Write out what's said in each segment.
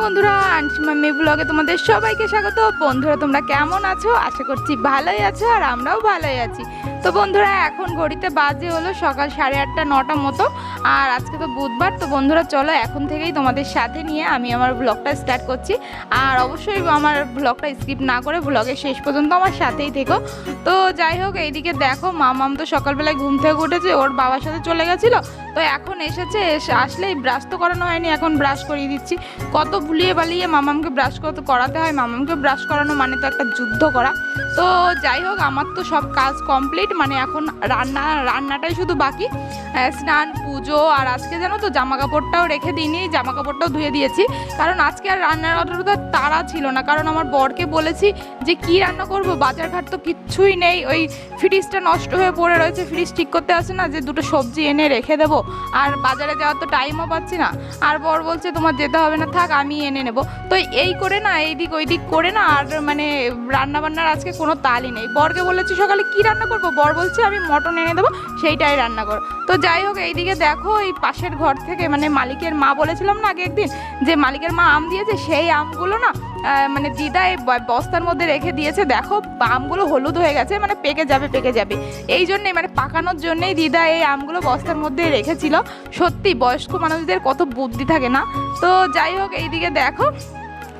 বন্ধুরা আনসি মাম্মি ব্লগে তোমাদের সবাইকে স্বাগত। বন্ধুরা, তোমরা কেমন আছো? আশা করছি ভালোই আছো আর আমরাও ভালোই আছি। তো বন্ধুরা, এখন ঘড়িতে বাজে হলো সকাল সাড়ে আটটা, নটা মতো। আর আজকে তো বুধবার, তো বন্ধুরা, চলো এখন থেকেই তোমাদের সাথে নিয়ে আমি আমার ব্লগটা স্টার্ট করছি। আর অবশ্যই আমার ব্লগটা স্কিপ না করে ব্লগের শেষ পর্যন্ত আমার সাথেই থেকো। তো যাই হোক, এইদিকে দেখো, মামাম তো সকালবেলায় ঘুম থেকে উঠেছে, ওর বাবার সাথে চলে গেছিল। তো এখন এসেছে, এসে, আসলেই ব্রাশ তো করানো হয়নি, এখন ব্রাশ করিয়ে দিচ্ছি। কত ভুলিয়ে বালিয়ে মামামকে ব্রাশ করতে করাতে হয়। মামামকে ব্রাশ করানো মানে তো একটা যুদ্ধ করা। তো যাই হোক, আমার তো সব কাজ কমপ্লিট মানে এখন রান্না, রান্নাটাই শুধু বাকি। স্নান, পুজো, আর আজকে জানো তো জামা কাপড়টাও রেখে দিইনি জামা কাপড়টাও ধুয়ে দিয়েছি। কারণ আজকে আর রান্নার অতটা তাড়া ছিল না, কারণ আমার বরকে বলেছি যে কি রান্না করব বাজার ঘাট তো কিচ্ছুই নেই, ওই ফ্রিজটা নষ্ট হয়ে পড়ে রয়েছে, ফ্রিজ ঠিক করতে আসে না, যে দুটো সবজি এনে রেখে দেবো। আর বাজারে যাওয়ার তো টাইমও পাচ্ছি না। আর বর বলছে, তোমার যেতে হবে না, থাক, আমি এনে নেব। তো এই করে না, এই দিক, ওই দিক করে না, আর মানে রান্নাবান্নার আজকে কোনো তালই নেই। বরকে বলেছি, সকালে কি রান্না করব? বর বলছে, আমি মটন এনে দেবো, সেইটাই রান্না করো। তো যাই হোক, এইদিকে দেখো, এই পাশের ঘর থেকে মানে মালিকের মা বলেছিলাম না আগে একদিন, যে মালিকের মা আম দিয়েছে, সেই আমগুলো না মানে দিদা এই বস্তার মধ্যে রেখে দিয়েছে। দেখো, আমগুলো হলুদ হয়ে গেছে মানে পেকে যাবে পেকে যাবে। এই জন্যই মানে পাকানোর জন্যেই দিদা এই আমগুলো বস্তার মধ্যে রেখেছিল। সত্যি, বয়স্ক মানুষদের কত বুদ্ধি থাকে না? তো যাই হোক, এইদিকে দেখো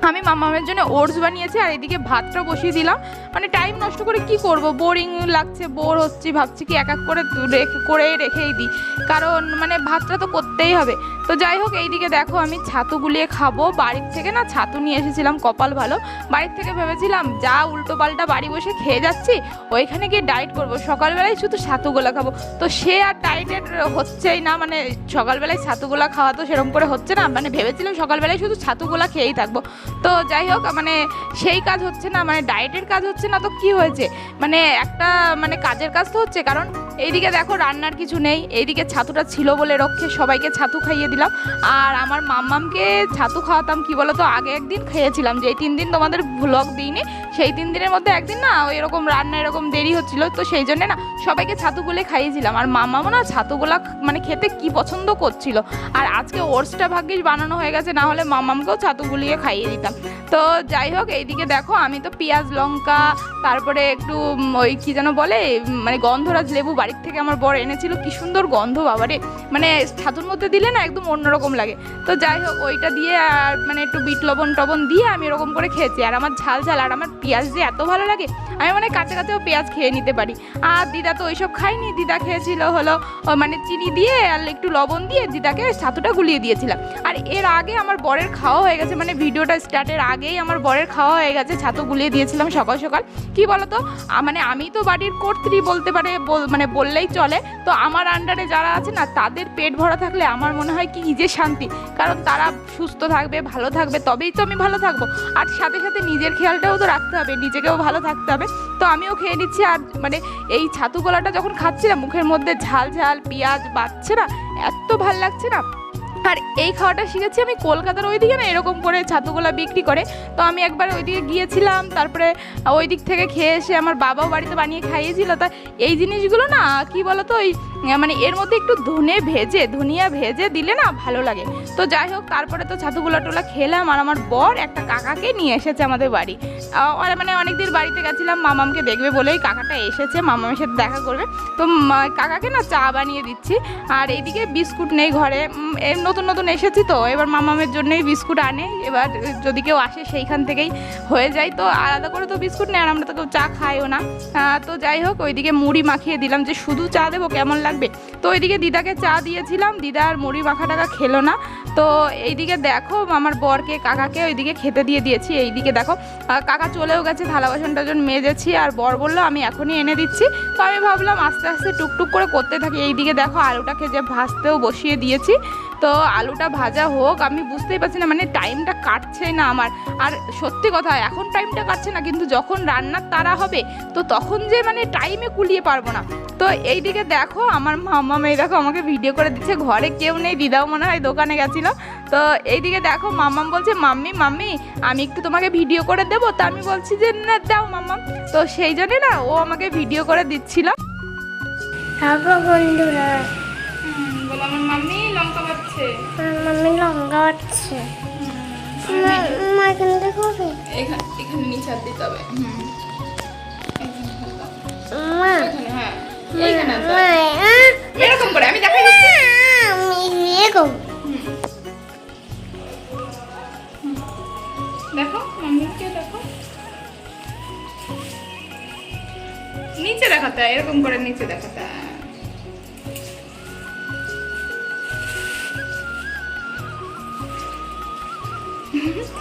আমি মামামের জন্য ওটস বানিয়েছি আর এদিকে ভাতটা বসিয়ে দিলাম। মানে টাইম নষ্ট করে কি করব? বোরিং লাগছে বোর হচ্ছি, ভাবছি কি এক এক করে রেখে করে রেখেই দিই। কারণ মানে ভাতটা তো করতেই হবে। তো যাই হোক, এইদিকে দেখো আমি ছাতু গুলিয়ে খাব। বাড়ির থেকে না ছাতু নিয়ে এসেছিলাম, কপাল ভালো। বাড়ির থেকে ভেবেছিলাম, যা উল্টো পাল্টা বাড়ি বসে খেয়ে যাচ্ছি, ওইখানে গিয়ে ডায়েট করব। সকালবেলায় শুধু ছাতুগোলা খাব। তো সে আর ডায়েটের হচ্ছেই না মানে সকালবেলায় ছাতুগোলা খাওয়া তো সেরকম করে হচ্ছে না। মানে ভেবেছিলাম সকালবেলায় শুধু ছাতুগোলা খেয়েই থাকব। তো যাই হোক মানে সেই কাজ হচ্ছে না মানে ডায়েটের কাজ হচ্ছে না, তো কি হয়েছে? মানে একটা মানে কাজের কাজ তো হচ্ছে। কারণ এইদিকে দেখো রান্নার কিছু নেই, এইদিকে ছাতুটা ছিল বলে রক্ষে সবাইকে ছাতু খাইয়ে দিলাম আর আমার মাম্মামকে ছাতু খাওয়াতাম, কি বলতো, আগে একদিন খেয়েছিলাম যে তিন দিন তোমাদের ভ্লগ দিইনি, সেই তিন দিনের মধ্যে একদিন না ওই এরকম রান্না এরকম দেরি হচ্ছিল, তো সেই জন্য না সবাইকে ছাতুগুলে খাইয়েছিলাম। আর মাম্মামও না ছাতুগুলা মানে খেতে কি পছন্দ করছিল। আর আজকে ওটসটা ভাগ্যিস বানানো হয়ে গেছে, না হলে মামামকেও ছাতু গুলিয়ে খাইয়ে দিতাম। তো যাই হোক, এইদিকে দেখো, আমি তো পেঁয়াজ, লঙ্কা, তারপরে একটু ওই কি যেন বলে মানে গন্ধরাজ লেবু বাড়ির থেকে আমার বড় এনেছিল। কি সুন্দর গন্ধ বাবারে। মানে ছাতুর মধ্যে দিলে না একদম অন্যরকম লাগে। তো যাই হোক, ওইটা দিয়ে আর মানে একটু বিট লবণ টবণ দিয়ে আমি এরকম করে খেয়েছি। আর আমার ঝাল ঝাল, আর আমার পেঁয়াজ যে এত ভালো লাগে, আমি মানে কাছে কাছেও পেঁয়াজ খেয়ে নিতে পারি। আর দিদা তো ওইসব খাইনি দিদা খেয়েছিল হলো মানে চিনি দিয়ে আর একটু লবণ দিয়ে দিদাকে ছাতুটা গুলিয়ে দিয়েছিলাম। আর এর আগে আমার বরের খাওয়া হয়ে গেছে মানে ভিডিওটা স্টার্টের আগেই আমার বরের খাওয়া হয়ে গেছে, ছাতু গুলিয়ে দিয়েছিলাম সকাল সকাল। কি বলতো? মানে আমি তো বাড়ির কর্ত্রী বলতে পারে মানে বললেই চলে। তো আমার আন্ডারে যারা আছে না, তাদের পেট ভরা থাকলে আমার মনে হয় কি নিজের শান্তি? কারণ তারা সুস্থ থাকবে, ভালো থাকবে, তবেই তো আমি ভালো থাকব। আর সাথে সাথে নিজের খেয়ালটাও তো রাখতে হবে, নিজেকেও ভালো থাকতে হবে। তো আমিও খেয়ে নিচ্ছি আর মানে এই ছাতু গোলাটা যখন খাচ্ছি না, মুখের মধ্যে ঝাল ঝাল, পেঁয়াজ বাচ্ছে না? এত ভালো লাগছে না? আর এই খাওয়াটা শিখেছি আমি কলকাতার ওইদিকে না, এরকম করে ছাতুগোলা বিক্রি করে। তো আমি একবার ওইদিকে গিয়েছিলাম, তারপরে ওই দিক থেকে খেয়ে এসে আমার বাবাও বাড়িতে বানিয়ে খাইয়েছিল। তা এই জিনিসগুলো না, কি বলতো, ওই মানে এর মধ্যে একটু ধনে ভেজে, ধনিয়া ভেজে দিলে না ভালো লাগে। তো যাই হোক, তারপরে তো ছাতুগুলা টোলা খেলাম আর আমার বর একটা কাকাকে নিয়ে এসেছে আমাদের বাড়ি। মানে অনেকদিন বাড়িতে গেছিলাম, মামামকে দেখবে বলেই কাকাটা এসেছে, মামামের সাথে দেখা করবে। তো কাকাকে না চা বানিয়ে দিচ্ছি। আর এইদিকে বিস্কুট নেই ঘরে এই নতুন নতুন এসেছি তো। এবার মামামের জন্যই বিস্কুট আনে। এবার যদি কেউ আসে সেইখান থেকেই হয়ে যায়। তো আলাদা করে তো বিস্কুট নেই, আর আমরা তো কেউ চা খাইও না। তো যাই হোক, ওইদিকে মুড়ি মাখিয়ে দিলাম যে শুধু চা দেবো, কেমন লাগবে? তো ওইদিকে দিদাকে চা দিয়েছিলাম। দিদা আর মুড়ি মাখা টাকা খেলো না। তো এইদিকে দেখো, আমার বরকে, কাকাকে ওইদিকে খেতে দিয়ে দিয়েছি। এইদিকে দেখো কাকা চলেও গেছে, থালা বাসন টাসন মেজেছি। আর বর বলল, আমি এখনই এনে দিচ্ছি। তো আমি ভাবলাম, আস্তে আস্তে টুকটুক করে করতে থাকি। এইদিকে দেখো, আলুটাকে যে ভাজতেও বসিয়ে দিয়েছি। তো আলুটা ভাজা হোক, আমি বুঝতেই পারছি না মানে টাইমটা কাটছে না আমার। আর সত্যি কথা, এখন টাইমটা কাটছে না, কিন্তু যখন রান্নার তারা হবে, তো তখন যে মানে টাইমে কুলিয়ে পারব না। তো এইদিকে দেখো, আমার মামা মেয়ে দেখো আমাকে ভিডিও করে দিচ্ছে, ঘরে কেউ নেই, দিদাও মনে হয় দোকানে গেছিল। তো এইদিকে দেখো, মাম্মাম বলছে, মাম্মি মাম্মি, আমি একটু তোমাকে ভিডিও করে দেবো? তা আমি বলছি যে, না, দাও মাম্মাম। তো সেই জন্যে না, ও আমাকে ভিডিও করে দিচ্ছিল। বন্ধুরা আমার মাম্মি লঙ্কা আমার মাম্মি লঙ্কা হচ্ছে আমি হাত দিতে হবে। হাত। মা হ্যাঁ এরকম করে আমি দেখাই দিচ্ছি। এরকম। দেখো মাম্মিকে দেখো। নিচে দেখাতে এরকম করে নিচে দেখাতে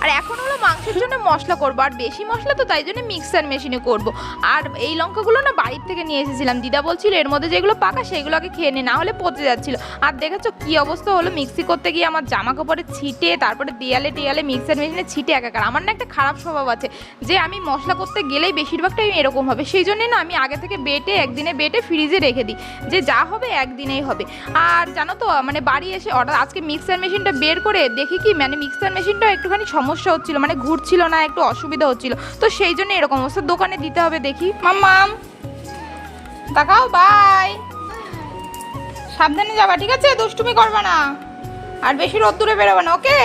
আর এখন হলো মাংসের জন্য মশলা করব, আর বেশি মশলা তো তাই জন্য মিক্সার মেশিনে করব। আর এই লঙ্কাগুলো না বাড়ির থেকে নিয়ে এসেছিলাম, দিদা বলছিল এর মধ্যে যেগুলো পাকা সেগুলো আগে খেয়ে নে, না হলে পচে যাচ্ছিল। আর দেখেছ কি অবস্থা হলো? মিক্সি করতে গিয়ে আমার জামা কাপড়ে ছিটে, তারপরে দেয়ালে টেয়ালে মিক্সার মেশিনে ছিটে একাকার। আমার না একটা খারাপ স্বভাব আছে যে আমি মশলা করতে গেলেই বেশিরভাগ টাইম এরকম হবে। সেই জন্যে না আমি আগে থেকে বেটে, একদিনে বেটে ফ্রিজে রেখে দিই, যে যা হবে একদিনেই হবে। আর জানো তো মানে বাড়ি এসে অর্ডার, আজকে মিক্সার মেশিনটা বের করে দেখি কি মানে মিক্সার মেশিনটা একটুখানি সমস্যা হচ্ছিল মানে ঘুরছিল না, একটু অসুবিধা হচ্ছিল। তো সেই জন্য এরকম অবস্থা। দোকানে দিতে হবে দেখি। মাম্মাম, তাকাও বাই সাবধানে যাবা, ঠিক আছে? দুষ্টুমি করবা না। আর বেশি রোদ্দুরে বেরোবে না ওকে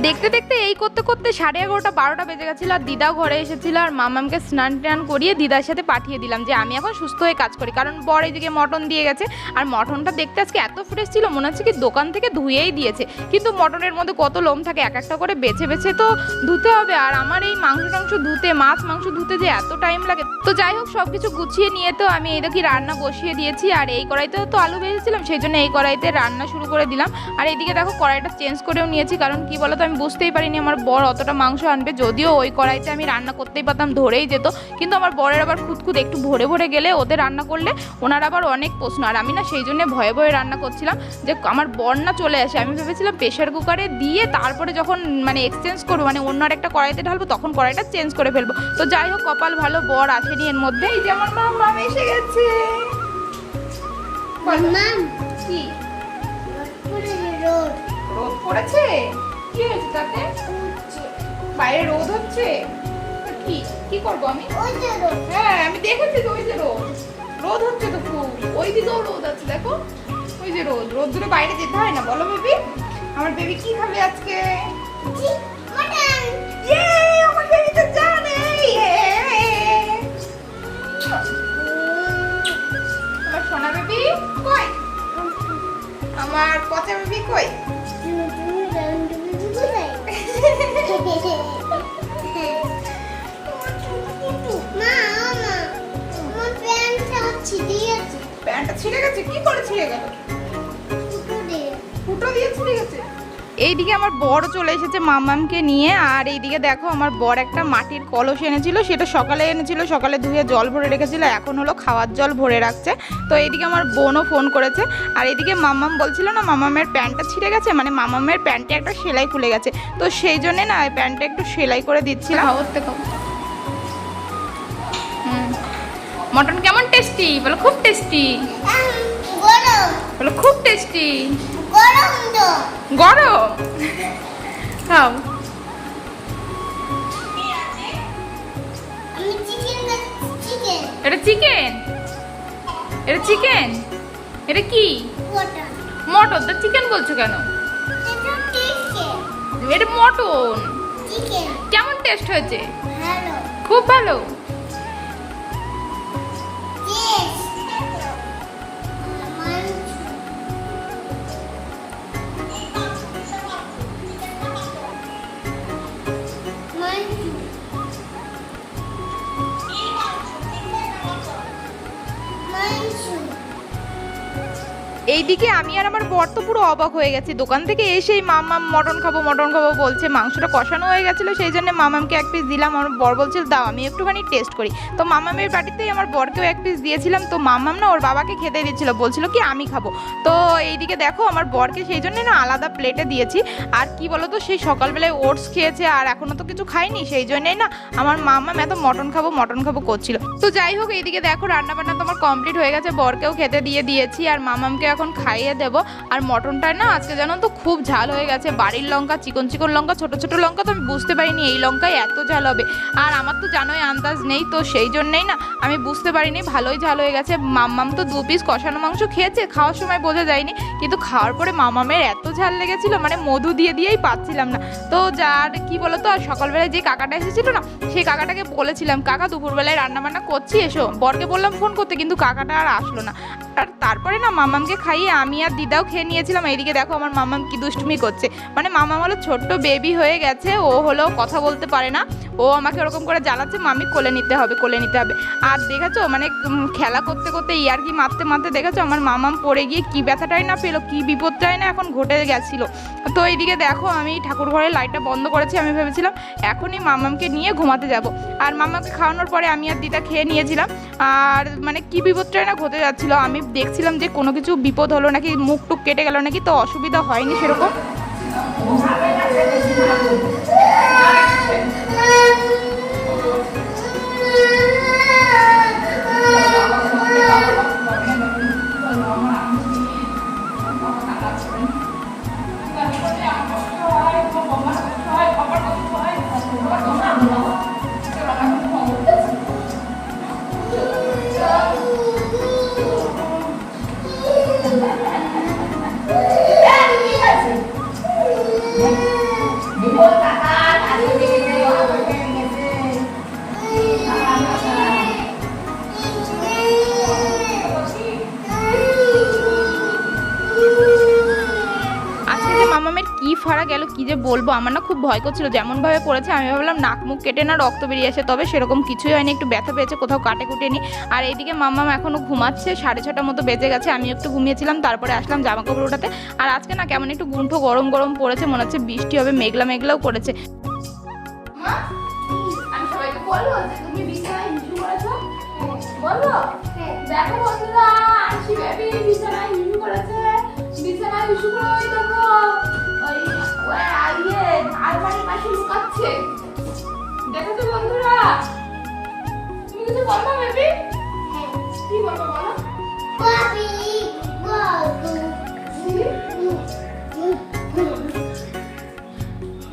দেখতে দেখতে এই করতে করতে সাড়ে এগারোটা, বারোটা বেজে গেছিল আর দিদাও ঘরে এসেছিল আর মামামকে স্নান টান করিয়ে দিদার সাথে পাঠিয়ে দিলাম যে আমি এখন সুস্থ হয়ে কাজ করি। কারণ বর এইদিকে মটন দিয়ে গেছে আর মটনটা দেখতে আজকে এত ফ্রেশ ছিল, মনে হচ্ছে কি দোকান থেকে ধুয়েই দিয়েছে। কিন্তু মটনের মধ্যে কত লোম থাকে, এক একটা করে বেছে বেছে তো ধুতে হবে। আর আমার এই মাংস টাংস ধুতে, মাছ মাংস ধুতে যে এত টাইম লাগে। তো যাই হোক সব কিছু গুছিয়ে নিয়ে তো আমি এই দেখি রান্না বসিয়ে দিয়েছি। আর এই কড়াইতেও তো আলু ভেজেছিলাম, সেই জন্য এই কড়াইতে রান্না শুরু করে দিলাম। আর এইদিকে দেখো কড়াইটা চেঞ্জ করেও নিয়েছি, কারণ কি বলতো আমি বুঝতেই পারিনি আমার বর অতটা মাংস আনবে যদিও ওই কড়াইতে আমি রান্না করতেই পারতাম ধরেই যেত। কিন্তু আমার বরের আবার খুঁতখুত একটু ভরে ভরে গেলে ওদের রান্না করলে ওনার আবার অনেক প্রশ্ন। আর আমি না সেই জন্য ভয়ে ভয়ে রান্না করছিলাম যে আমার বর না চলে আসে আমি ভেবেছিলাম প্রেশার কুকারে দিয়ে তারপরে যখন মানে এক্সচেঞ্জ করব মানে অন্য আর একটা কড়াইতে ঢালবো তখন কড়াইটা চেঞ্জ করে ফেলব। তো যাই হোক কপাল ভালো বর আসেনি এর মধ্যে। এই যে আমার মা এসে গেছে। মাম রোদ পড়েছে? কি হয়েছে তাতে? বাইরে রোদ হচ্ছে? কি? কি করব আমি? হ্যাঁ আমি দেখেছি তো ওই যে রোদ। রোদ হচ্ছে তো খুব। ওই দিকেও রোদ আছে, দেখো। ওই যে রোদ। রোদ বাইরে যেতে হয় না। বলো বেবি, আমার বেবি কি খাবে আজকে? ইয়ে আমার বেবি ইয়ে। সোনা বেবি কই? আমার পচা বেবি কই? প্যান্টটা ছিঁড়ে গেছে কি করে ছিঁড়ে গেল? ফুটো দিয়ে ছিঁড়ে গেছে? এইদিকে আমার বড় চলে এসেছে মামামকে নিয়ে আর এইদিকে দেখো আমার বর একটা মাটির কলস এনেছিল সেটা সকালে এনেছিল সকালে ধুয়ে জল ভরে রেখেছিল এখন হলো খাওয়ার জল ভরে রাখছে। তো এইদিকে আমার বোনও ফোন করেছে আর এইদিকে মামাম বলছিল না মামামের প্যান্টটা ছিঁড়ে গেছে মানে মামামের প্যান্টে একটা সেলাই খুলে গেছে। তো সেই জন্যে না ওই প্যান্টটা একটু সেলাই করে দিচ্ছিলাম। মটন কেমন টেস্টি বলো খুব টেস্টি বলো খুব টেস্টি গরম? খাও এটা চিকেন এটা চিকেন এটা কি? মটন? তা চিকেন বলছো কেন? এটা মটন। কেমন টেস্ট হয়েছে? খুব ভালো। এইদিকে আমি আর আমার বর তো পুরো অবাক হয়ে গেছি। দোকান থেকে এসেই মামাম মটন খাব মটন খাব বলছে। মাংসটা কষানো হয়ে গেছিল, সেই জন্য মামামকে এক পিস দিলাম। আমার বর বলছিল দাও, আমি একটুখানি টেস্ট করি। তো মামামের বাড়িতেই আমার বরকেও এক পিস দিয়েছিলাম। তো মামাম না ওর বাবাকে খেতে দিচ্ছিল, বলছিল কি, আমি খাব। তো এইদিকে দেখো, আমার বরকে সেই জন্য না আলাদা প্লেটে দিয়েছি। আর কি বলো তো সেই সকালবেলায় ওটস খেয়েছে আর এখনও তো কিছু খাইনি, সেই জন্যই না আমার মামাম এত মটন খাব মটন খাব করছিল। তো যাই হোক, এইদিকে দেখো রান্না বান্না তোমার কমপ্লিট হয়ে গেছে। বরকেও খেতে দিয়ে দিয়েছি আর মামামকে এখন এখন খাইয়ে দেবো। আর মটনটা না আজকে জানো তো খুব ঝাল হয়ে গেছে। বাড়ির লঙ্কা, চিকন চিকন লঙ্কা, ছোট ছোট লঙ্কা তো আমি বুঝতে পারিনি এই লঙ্কায় এত ঝাল হবে। আর আমার তো জানোই আন্দাজ নেই, তো সেই জন্যেই না আমি বুঝতে পারিনি, ভালোই ঝাল হয়ে গেছে। মাম্মাম তো দু পিস কষানো মাংস খেয়েছে, খাওয়ার সময় বোঝা যায়নি। কিন্তু খাওয়ার পরে মামামের এত ঝাল লেগেছিল মানে মধু দিয়ে দিয়েই পাচ্ছিলাম না। তো যার কি বলতো, আর সকালবেলায় যে কাকাটা এসেছিল না, সেই কাকাটাকে বলেছিলাম, কাকা, দুপুরবেলায় রান্না বান্না করছি, এসো। বরকে বললাম, ফোন করতে। কিন্তু কাকাটা আর আসলো না। আর তারপরে না মামামকে খাইয়ে আমি আর দিদাও খেয়ে নিয়েছিলাম। এইদিকে দেখো আমার মামাম কি দুষ্টুমি করছে। মানে মামাম হলো ছোট্ট বেবি হয়ে গেছে, ও হলো কথা বলতে পারে না। ও আমাকে ওরকম করে জ্বালাচ্ছে, মামি, কোলে নিতে হবে, কোলে নিতে হবে। আর দেখেছ মানে খেলা করতে করতে ইয়ার্কি মারতে মারতে দেখেছ, আমার মামাম পড়ে গিয়ে কি ব্যথাটাই না পেল, কি বিপদটাই না এখন ঘটে গেছিল। তো এইদিকে দেখো, আমি ঠাকুর ঘরের লাইটটা বন্ধ করেছি, আমি ভেবেছিলাম এখনই মামামকে নিয়ে ঘুমাতে যাব। আর মামাকে খাওয়ানোর পরে আমি আর দিদা খেয়ে নিয়েছিলাম। আর মানে কি বিপদটাই না ঘটে যাচ্ছিল? আমি দেখছিলাম যে কোনো কিছু বিপদ হলো নাকি মুখ টুক কেটে গেল নাকি তো অসুবিধা হয়নি সেরকম। বলব, আমার না খুব ভয় করছিল। যেমনভাবে পড়েছে, আমি ভাবলাম, নাক মুখ কেটে না রক্ত বেরিয়ে আসে, তবে সেরকম কিছুই হয়নি, একটু ব্যথা পেয়েছে, কোথাও কাটে কুটে নি। আর এইদিকে মামাম এখনও ঘুমাচ্ছে, সাড়ে ছটার মতো বেজে গেছে আমি একটু ঘুমিয়েছিলাম, তারপরে আসলাম জামা কাপড় ওঠাতে। আর আজকে না কেমন একটু গুণ্ঠ গরম গরম পড়েছে, মনে হচ্ছে বৃষ্টি হবে, মেঘলা মেঘলাও ওই আইয়ে আলমারির পাশে লুকাচ্ছে। দেখেছ বন্ধুরা তুমি কিছু বলব বেবি? কি বলব বলো?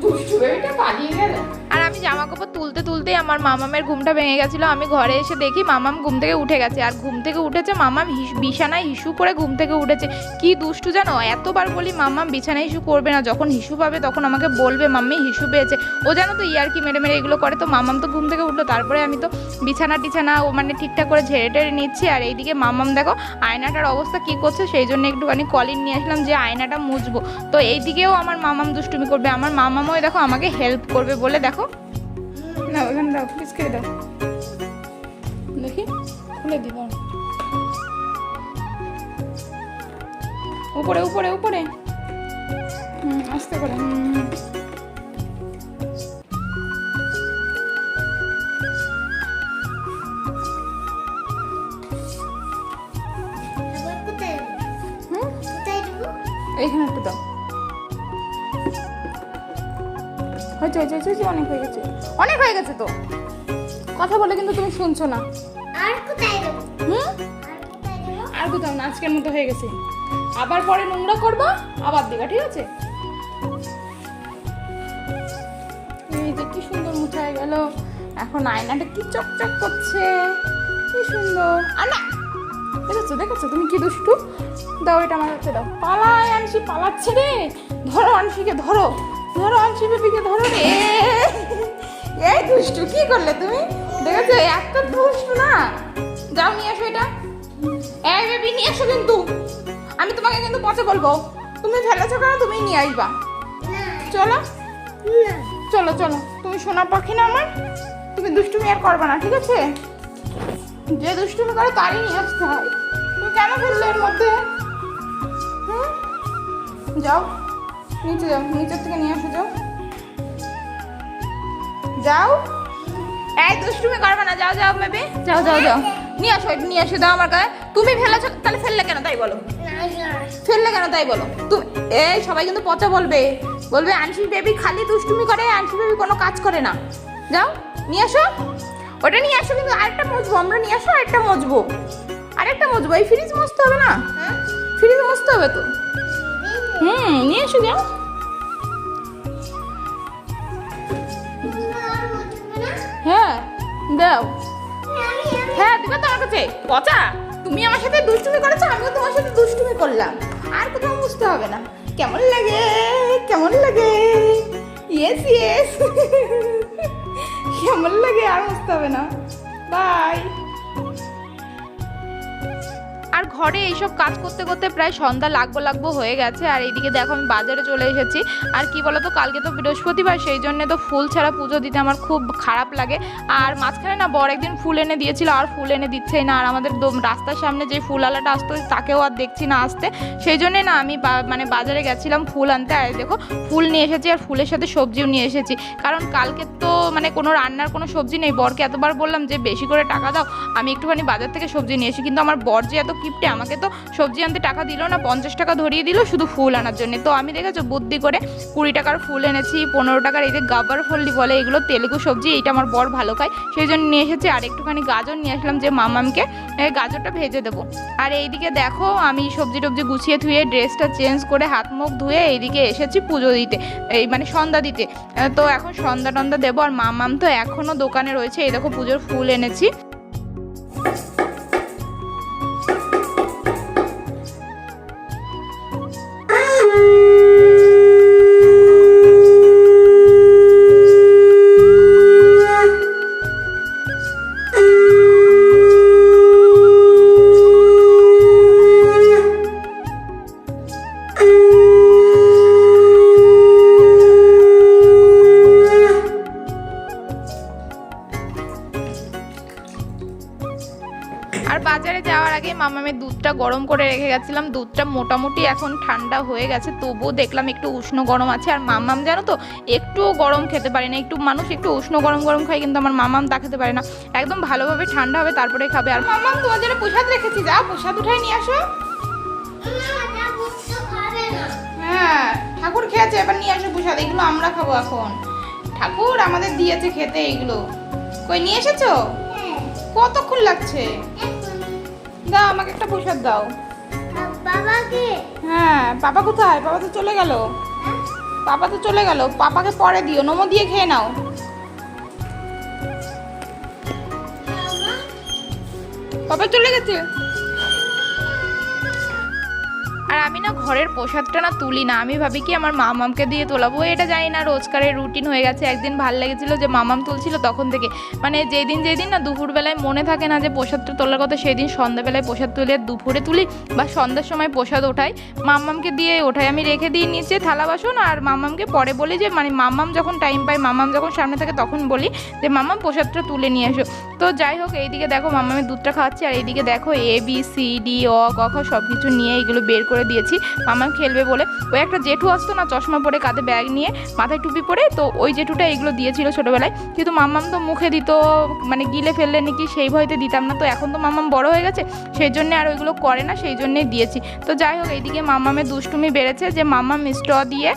দুষ্টু বেবিটা পালিয়ে গেল। জামা কাপড় তুলতে তুলতেই আমার মামামের ঘুমটা ভেঙে গেছিল। আমি ঘরে এসে দেখি মামাম ঘুম থেকে উঠে গেছে। আর ঘুম থেকে উঠেছে মামাম বিছানায় হিসু করে ঘুম থেকে উঠেছে। কি দুষ্টু জানো? এতবার বলি মামাম বিছানায় হিসু করবে না। যখন হিসু পাবে তখন আমাকে বলবে, মাম্মি, হিসু পেয়েছে। ও জানো তো ইয়ারকি মেরে মেরে এগুলো করে। তো মামাম তো ঘুম থেকে উঠল। তারপরে আমি তো বিছানা টিছানা ও মানে ঠিকঠাক করে ঝেড়ে টেড়ে নিচ্ছি। আর এইদিকে মামাম দেখো আয়নাটার অবস্থা কি করছে, সেই জন্য একটুখানি কলিন নিয়ে আসলাম যে আয়নাটা মুছবো। তো এইদিকেও আমার মামাম দুষ্টুমি করবে। আমার মামামও দেখো আমাকে হেল্প করবে বলে দেখো। না ওখানে দাও প্লিজ করে দাও। দেখি খুলে দিব উপরে উপরে উপরে। হুম আস্তে করে হুম? এইখানে একটু দাও। হয়েছে হয়েছে হয়েছে, অনেক হয়ে গেছে। অনেক হয়ে গেছে তো? কথা বলে কিন্তু তুমি শুনছো না। কোথায় হুম? আর কোথাও না আজকের মতো হয়ে গেছে। আবার পরে নোংরা করবা আবার দিবা ঠিক আছে? এই যে কি সুন্দর মুছায় গেল। এখন আয়নাটা কি চকচক করছে। কি সুন্দর। আর না দেখেছ দেখেছ? তুমি কি দুষ্টু? দাও এটা আমার হাতে দাও। পালায় আনসি পালাচ্ছে রে। ধরো আনসিকে ধরো। ধরো আনসি বেবিকে ধরো এই দুষ্টু, কি করলে তুমি? দেখেছ এত দুষ্টু না? যাও, নিয়ে আসো এটা। এই বেবি, নিয়ে এসো কিন্তু। আমি তোমাকে কিন্তু পচে বলব। তুমি ফেলেছো কেন? তুমি নিয়ে আসবা। চলো। চলো চলো। তুমি সোনা পাখি না আমার? তুমি দুষ্টুমি আর করবে না, ঠিক আছে? যে দুষ্টুমি করে, তারই নিয়ে আসতে হয়। তুমি কেন ফেললে এর মধ্যে? যাও। নিচে যাও নিচের থেকে নিয়ে আসো যাও। যাও। এই দুষ্টুমি করবে না যাও যাও বেবি যাও যাও যাও। নিয়ে আসো এটা নিয়ে আসো দাও আমার গায়ে। তুমি ফেলেছো তাহলে ফেললে কেন তাই বলো। ফেললে কেন তাই বলো। তুমি এই সবাই কিন্তু পচা বলবে। বলবে আনসি বেবি খালি দুষ্টুমি করে আনসি বেবি কোনো কাজ করে না। যাও নিয়ে আসো। ওটা নিয়ে আসো কিন্তু আরেকটা মজবো আমরা নিয়ে আসো আরেকটা মজবো আরেকটা মজবো এই ফ্রিজ মজতে হবে না? হ্যাঁ? ফ্রিজে বসতে হবে তো? হুম নিয়ে এসো যাও হ্যাঁ দাও। হ্যাঁ দিবে তো আমার কাছে। পচা, তুমি আমার সাথে দুষ্টুমি করেছ, আমিও তোমার সাথে দুষ্টুমি করলাম। আর কোথাও বুঝতে হবে না। কেমন লাগে? কেমন লাগে? ইয়েস ইয়েস কেমন লাগে? আর বুঝতে হবে না। বাই আর ঘরে এইসব কাজ করতে করতে প্রায় সন্ধ্যা লাগবো লাগবো হয়ে গেছে। আর এইদিকে দেখো আমি বাজারে চলে এসেছি। আর কি বলতো, কালকে তো বৃহস্পতিবার, সেই জন্য তো ফুল ছাড়া পুজো দিতে আমার খুব খারাপ লাগে। আর মাঝখানে না বড় একদিন ফুল এনে দিয়েছিল, আর ফুল এনে দিচ্ছেই না। আর আমাদের রাস্তার সামনে যে ফুলওয়ালাটা আসতো, তাকেও আর দেখছি না আসতে। সেই জন্যে না আমি মানে বাজারে গেছিলাম ফুল আনতে। আর দেখো, ফুল নিয়ে এসেছি আর ফুলের সাথে সবজিও নিয়ে এসেছি। কারণ কালকে তো মানে কোনো রান্নার কোনো সবজি নেই। বরকে এতবার বললাম যে, বেশি করে টাকা দাও, আমি একটুখানি বাজার থেকে সবজি নিয়ে এসি কিন্তু আমার বর যে এত কিপটে আমাকে তো সবজি আনতে টাকা দিল না, পঞ্চাশ টাকা ধরিয়ে দিল শুধু ফুল আনার জন্য। তো আমি দেখেছ বুদ্ধি করে কুড়ি টাকার ফুল এনেছি, পনেরো টাকার এই যে গাবার ফল্লি বলে, এগুলো তেলেগু সবজি, এইটা আমার বর ভালো খায়, সেই জন্য নিয়ে এসেছি। আর একটুখানি গাজর নিয়ে আসলাম যে মামামকে গাজরটা ভেজে দেবো। আর এইদিকে দেখো আমি সবজি টবজি গুছিয়ে ধুয়ে ড্রেসটা চেঞ্জ করে হাত মুখ ধুয়ে এইদিকে এসেছি পুজো দিতে, এই মানে সন্ধ্যা দিতে। তো এখন সন্ধ্যা টন্ধা দেবো, আর মামাম তো এখনও দোকানে রয়েছে, এই দেখো পুজোর ফুল এনেছি। বাজারে যাওয়ার আগে মামামের দুধটা গরম করে রেখে গেছিলাম। দুধটা মোটামুটি এখন ঠান্ডা হয়ে গেছে, তবুও দেখলাম একটু উষ্ণ গরম আছে। আর মামাম জানো তো, একটুও গরম খেতে পারে না। একটু মানুষ একটু উষ্ণ গরম গরম খায়, কিন্তু আমার মামাম তা খেতে পারে না। একদম ভালোভাবে ঠান্ডা হবে, তারপরে খাবে। আর মামাম তোমার জন্য প্রসাদ রেখেছি যা প্রসাদ উঠাই নিয়ে আসো। হ্যাঁ ঠাকুর খেয়েছে, এবার নিয়ে আসো প্রসাদ। এগুলো আমরা খাব এখন। ঠাকুর আমাদের দিয়েছে খেতে এগুলো। কই, নিয়ে এসেছ? কতক্ষণ লাগছে? দাও আমাকে একটা প্রসাদ দাও। বাবাকে? হ্যাঁ পাপা কোথায়? পাপা তো চলে গেল। পাপা তো চলে গেল। পাপাকে পরে দিও নমো দিয়ে খেয়ে নাও। পাপা চলে গেছে? আর আমি না ঘরের প্রসাদটা না তুলি না। আমি ভাবি কি আমার মামামকে দিয়ে তোলাবো। এটা জানি না, রোজকারের রুটিন হয়ে গেছে। একদিন ভালো লেগেছিল যে মামাম তুলছিল তখন থেকে। মানে যেদিন যেদিন না দুপুরবেলায় মনে থাকে না যে প্রসাদটা তোলার কথা সেই দিন সন্ধ্যাবেলায় প্রসাদ তুলে দুপুরে তুলি বা সন্ধ্যার সময় প্রসাদ ওঠাই। মামামকে দিয়ে ওঠাই। আমি রেখে দিই নিচে থালা বাসন আর মামামকে পরে বলি যে মানে মামাম যখন টাইম পায়, মামাম যখন সামনে থাকে তখন বলি যে মামাম প্রসাদটা তুলে নিয়ে এসো। তো যাই হোক, এইদিকে দেখো মামামের দুধটা খাওয়াচ্ছি। আর এইদিকে দেখো এ বি সি ডি অ ক সব কিছু নিয়ে এগুলো বের করে দিয়েছি। মামাম খেলবে বলে। ওই একটা জেঠু আসতো না, চশমা পরে কাঁধে ব্যাগ নিয়ে মাথায় টুপি পরে, তো ওই জেঠুটা এগুলো দিয়েছিল ছোটোবেলায়। কিন্তু মামাম তো মুখে দিত মানে গিলে ফেললে নাকি সেই ভয়তে দিতাম না। তো এখন তো মামাম বড় হয়ে গেছে, সেই জন্যে আর ওইগুলো করে না, সেই জন্যেই দিয়েছি। তো যাই হোক, এইদিকে মামামের দুষ্টুমি বেড়েছে যে মামাম স্ট্র দিয়ে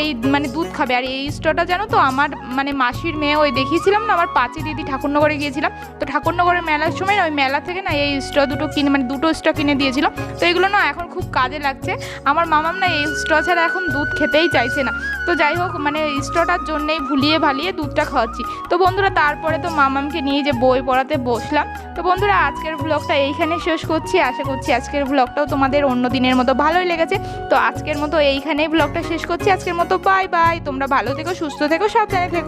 এই মানে দুধ খাবে। আর এই স্ট্রটা জানো তো, আমার মানে মাসির মেয়ে, ওই দেখিয়েছিলাম না, আমার পাঁচি দিদি ঠাকুরনগরে গিয়েছিলাম। তো ঠাকুরনগরের মেলার সময় ওই মেলা থেকে না, এই স্ট্র দুটো কিনে মানে দুটো স্ট্র কিনে দিয়েছিল। তো এগুলো না, এখন খুব কাজে লাগছে। আমার মামাম না এই স্ট্র ছাড়া এখন দুধ খেতেই চাইছে না। তো যাই হোক মানে স্ট্রটার জন্যেই ভুলিয়ে ভালিয়ে দুধটা খাওয়াচ্ছি। তো বন্ধুরা, তারপরে তো মামামকে নিয়ে যে বই পড়াতে বসলাম। তো বন্ধুরা, আজকের ব্লগটা এইখানে শেষ করছি। আশা করছি আজকের ব্লগটাও তোমাদের অন্য দিনের মতো ভালোই লেগেছে। তো আজকের মতো এইখানেই ব্লগটা শেষ করছি। আজকের মতো বাই বাই তোমরা ভালো থেকো, সুস্থ থেকো, সাবধানে থেকো।